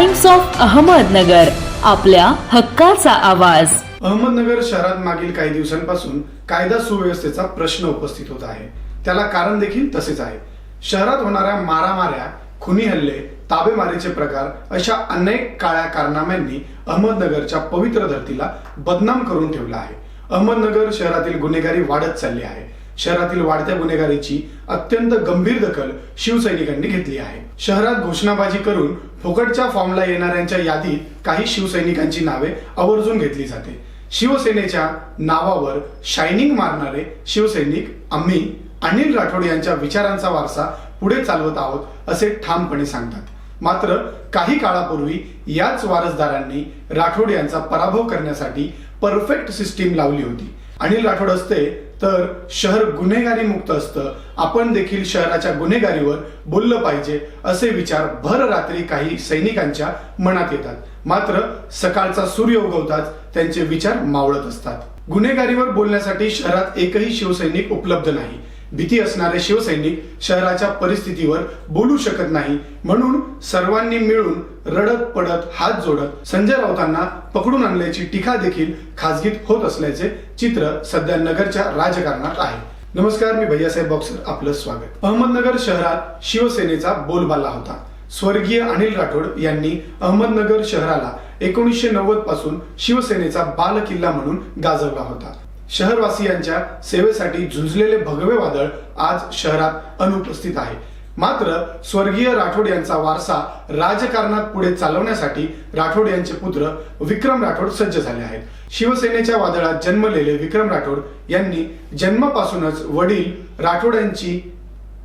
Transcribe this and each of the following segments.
Times of Ahmednagar आपल्या हक्काचा आवाज. अहमदनगर शहरात मागील काही दिवसांपासून कायदा सुव्यवस्थेचा प्रश्न उपस्थित होत आहे. त्याला कारण देखील तसेच आहे. शहरात होणाऱ्या मारामाऱ्या खुनी हल्ले ताबेमारीचे प्रकार अशा अनेक काळ्या कारनाम्यांनी अहमदनगरच्या पवित्र धर्तीला बदनाम करून ठेवला आहे. अहमदनगर शहरातील गुन्हेगारी वाढत चालली आहे. शहरातील वाढत्या गुन्हेगारीची अत्यंत गंभीर दखल शिवसैनिकांनी घेतली आहे. शहरात घोषणाबाजी करून फुकटच्या फॉर्मला येणाऱ्यांच्या यादीत काही शिवसैनिकांची नावे आवर्जून घेतली जाते. शिवसेनेच्या नावावर शायनिंग मारणारे शिवसैनिक आम्ही अनिल राठोड यांच्या विचारांचा वारसा पुढे चालवत आहोत असे ठामपणे सांगतात. मात्र काही काळापूर्वी याच वारसदारांनी राठोड यांचा पराभव करण्यासाठी परफेक्ट सिस्टीम लावली होती. अनिल राठोड असते तर शहर गुन्हेगारी मुक्त असतं. आपण देखील शहराच्या गुन्हेगारीवर बोललं पाहिजे असे विचार भर रात्री काही सैनिकांच्या मनात येतात. मात्र सकाळचा सूर्य उगवताच त्यांचे विचार मावळत असतात. गुन्हेगारीवर बोलण्यासाठी शहरात एकही शिवसैनिक उपलब्ध नाही. भीती असणारे शिवसैनिक शहराच्या परिस्थितीवर बोलू शकत नाही. म्हणून सर्वांनी मिळून रडत पडत हात जोडत संजय राऊतांना पकडून आणल्याची टीका देखील खासगीत होत असल्याचे चित्र सध्या नगरच्या राजकारणात आहे. नमस्कार मी भैयासाहेब बॉक्सर आपलं स्वागत. अहमदनगर शहरात शिवसेनेचा बोलबाला होता. स्वर्गीय अनिल राठोड यांनी अहमदनगर शहराला एकोणीसशे नव्वदपासून शिवसेनेचा बाल किल्ला म्हणून गाजवला होता. शहरवासियांच्या सेवेसाठी झुंजलेले भगवे वादळ आज शहरात अनुपस्थित आहे. मात्र स्वर्गीय राठोड यांचा वारसा राजकारणात पुढे चालवण्यासाठी राठोड यांचे पुत्र विक्रम राठोड सज्ज झाले आहेत. शिवसेनेच्या वादळात जन्मलेले विक्रम राठोड यांनी जन्मापासूनच वडील राठोड यांची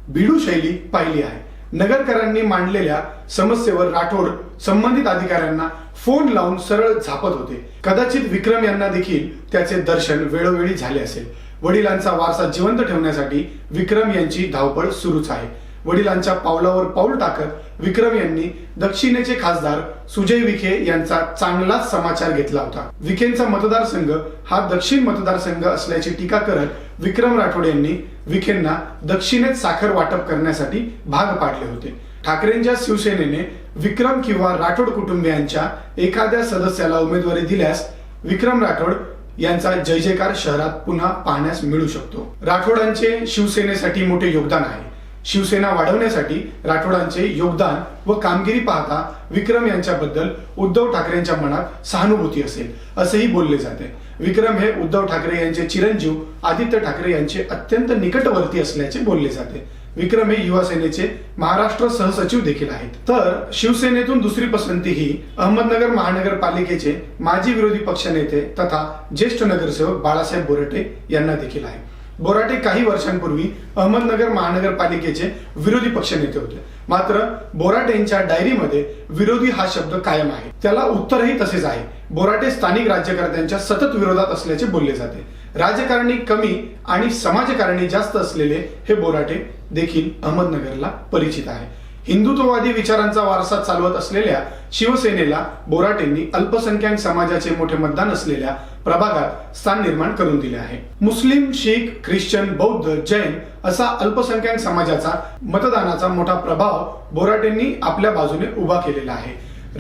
बिडू शैली पाहिली आहे. नगरकरांनी मांडलेल्या समस्येवर राठोड संबंधित अधिकाऱ्यांना फोन लावून सरळ झापत होते. कदाचित विक्रम यांना देखील त्याचे दर्शन वेळोवेळी झाले असेल. वडिलांचा वारसा जिवंत ठेवण्यासाठी विक्रम यांची धावपळ सुरूच आहे. वडिलांच्या पावलावर पाऊल टाकत विक्रम यांनी दक्षिणेचे खासदार सुजय विखे यांचा चांगलाच समाचार घेतला होता. विखेंचा मतदारसंघ हा दक्षिण मतदारसंघ असल्याची टीका करत विक्रम राठोड यांनी विखेंना दक्षिणेत साखर वाटप करण्यासाठी भाग पाडले होते. ठाकरेंच्या शिवसेनेने विक्रम किंवा राठोड कुटुंबियांच्या एखाद्या सदस्याला उमेदवारी दिल्यास विक्रम राठोड यांचा जय जयकार शहरात पुन्हा पाहण्यास मिळू शकतो. राठोडांचे शिवसेनेसाठी मोठे योगदान आहे. शिवसेना वाढवण्यासाठी राठोडांचे योगदान व कामगिरी पाहता विक्रम यांच्याबद्दल उद्धव ठाकरेंच्या मनात सहानुभूती असेल असेही बोलले जाते. विक्रम हे उद्धव ठाकरे यांचे चिरंजीव आदित्य ठाकरे यांचे अत्यंत निकटवर्ती असल्याचे बोलले जाते. विक्रम हे युवा सेनेचे महाराष्ट्र सहसचिव देखील आहेत. तर शिवसेनेतून दुसरी पसंती ही अहमदनगर महानगरपालिकेचे माजी विरोधी पक्षनेते तथा ज्येष्ठ नगरसेवक बाळासाहेब बोराटे यांना देखील आहे. बोराटे काही वर्षांपूर्वी अहमदनगर महानगरपालिकेचे विरोधी पक्षनेते होते. मात्र बोराटेंच्या डायरीमध्ये विरोधी हा शब्द कायम आहे. त्याला उत्तरही तसेच आहे. बोराटे स्थानिक राज्यकर्त्यांच्या सतत विरोधात असल्याचे बोलले जाते. राजकारणी कमी आणि समाजकारणी जास्त असलेले हे बोराटे देखील अहमदनगरला परिचित आहे. हिंदुत्ववादी विचारांचा वारसा चालवत असलेल्या शिवसेनेला बोराटेंनी अल्पसंख्याक समाजाचे मोठे मतदान असलेल्या प्रभागात स्थान निर्माण करून दिले आहे. मुस्लिम शीख ख्रिश्चन बौद्ध जैन असा अल्पसंख्याक समाजाचा मतदानाचा मोठा प्रभाव बोराटेंनी आपल्या बाजूने उभा केलेला आहे.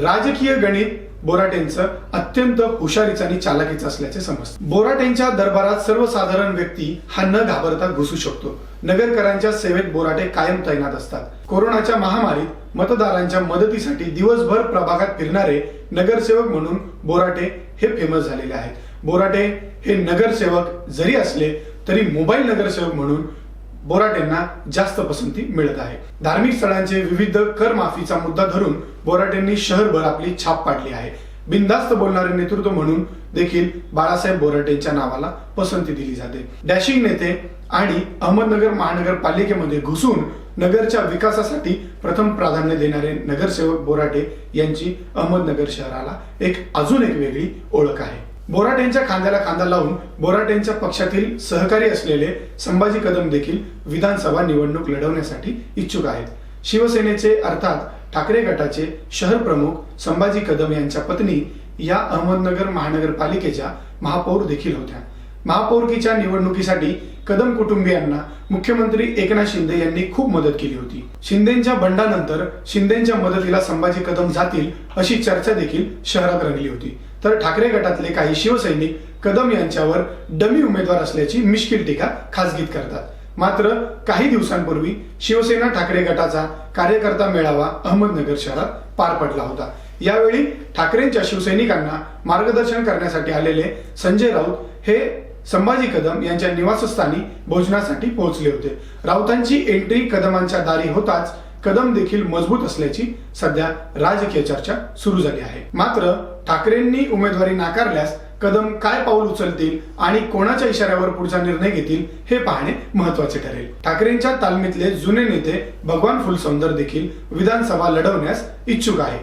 राजकीय गणित बोराटेंचं अत्यंत हुशारीचं आणि चालाकीचं असल्याचे समजते. बोराटेंच्या दरबारात सर्वसाधारण व्यक्ती हा न घाबरता घुसू शकतो. नगरकरांच्या सेवेत बोराटे कायम तैनात असतात. कोरोनाच्या महामारीत मतदारांच्या मदतीसाठी दिवसभर प्रभागात फिरणारे नगरसेवक म्हणून बोराटे हे फेमस झालेले आहेत. बोराटे हे नगरसेवक जरी असले तरी मोबाईल नगरसेवक म्हणून बोराटेंना जास्त पसंती मिळत आहे. धार्मिक स्थळांचे विविध कर माफीचा मुद्दा धरून बोराटेंनी शहरभर आपली छाप पाडली आहे. बिनधास्त बोलणारे नेतृत्व म्हणून देखील बाळासाहेब बोराटेंच्या नावाला पसंती दिली जाते. डॅशिंग नेते आणि अहमदनगर महानगरपालिकेमध्ये घुसून नगरच्या विकासासाठी प्रथम प्राधान्य देणारे नगरसेवक बोराटे यांची अहमदनगर शहराला एक अजून एक वेगळी ओळख आहे. बोराटेंच्या खांद्याला खांदा लावून बोराटेंच्या पक्षातील सहकारी असलेले संभाजी कदम देखील विधानसभा निवडणूक लढवण्यासाठी इच्छुक आहेत. शिवसेनेचे अर्थात ठाकरे गटाचे शहर प्रमुख संभाजी कदम यांच्या पत्नी या अहमदनगर महानगरपालिकेच्या महापौर देखील होत्या. महापौरकीच्या निवडणुकीसाठी कदम कुटुंबियांना मुख्यमंत्री एकनाथ शिंदे यांनी खूप मदत केली होती. शिंदेच्या बंडानंतर शिंदेच्या मदतीला संभाजी कदम जातील अशी चर्चा देखील शहरात रंगली होती. तर ठाकरे गटातले काही शिवसैनिक कदम यांच्यावर डमी उमेदवार असल्याची मिश्किल टीका खासगीत करतात. मात्र काही दिवसांपूर्वी शिवसेना ठाकरे गटाचा कार्यकर्ता मेळावा अहमदनगर शहरात पार पडला होता. यावेळी ठाकरेंच्या शिवसैनिकांना मार्गदर्शन करण्यासाठी आलेले संजय राऊत हे संभाजी कदम यांच्या निवासस्थानी भोजनासाठी पोहोचले होते. राऊतांची एंट्री कदमांच्या दारी होताच कदम देखील मजबूत असल्याची सध्या राजकीय चर्चा सुरू झाली आहे. मात्र ठाकरेंनी उमेदवारी नाकारल्यास कदम काय पाऊल उचलतील आणि कोणाच्या इशाऱ्यावर पुढचा निर्णय घेतील हे पाहणे महत्त्वाचे ठरेल. ठाकरेंच्या तालमीतले जुने नेते भगवान फुलसौंदर देखील विधानसभा लढवण्यास इच्छुक आहे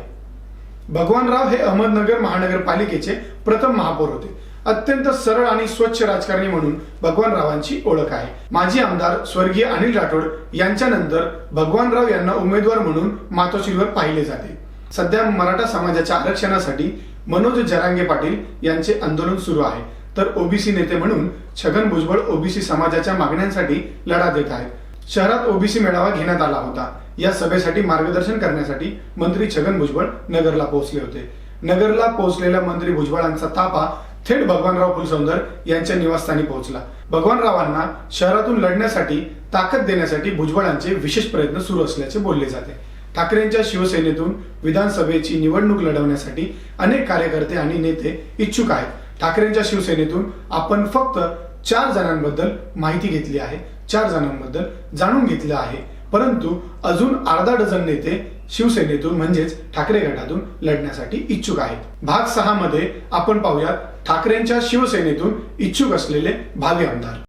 भगवानराव हे अहमदनगर महानगरपालिकेचे प्रथम महापौर होते. अत्यंत सरळ आणि स्वच्छ राजकारणी म्हणून भगवानरावांची ओळख आहे. माजी आमदार स्वर्गीय अनिल राठोड यांच्यानंतर भगवानराव यांना उमेदवार म्हणून मातोश्रीवर पाहिले जाते. सध्या मराठा समाजाच्या आरक्षणासाठी मनोज जरांगे पाटील यांचे आंदोलन सुरू आहे. तर ओबीसी नेते म्हणून छगन भुजबळ ओबीसी समाजाच्या मागण्यांसाठी लढा देत आहेत. शहरात ओबीसी मेळावा घेण्यात आला होता. या सभेसाठी मार्गदर्शन करण्यासाठी मंत्री छगन भुजबळ नगरला पोहोचले होते. नगरला पोहोचलेल्या मंत्री भुजबळांचा ताबा थेट भगवानराव फुलसौंदर यांच्या निवासस्थानी पोहोचला. भगवानरावांना शहरातून लढण्यासाठी ताकद देण्यासाठी भुजबळांचे विशेष प्रयत्न सुरू असल्याचे बोलले जाते. ठाकरेंच्या शिवसेनेतून विधानसभेची निवडणूक लढवण्यासाठी अनेक कार्यकर्ते आणि नेते इच्छुक आहेत. ठाकरेंच्या शिवसेनेतून आपण फक्त चार जणांबद्दल माहिती घेतली आहे चार जणांबद्दल जाणून घेतलं आहे. परंतु अजून अर्धा डझन नेते शिवसेनेतून म्हणजेच ठाकरे गटातून लढण्यासाठी इच्छुक आहेत. भाग सहा मध्ये आपण पाहूयात ठाकरेंच्या शिवसेनेतून इच्छुक असलेले भावी आमदार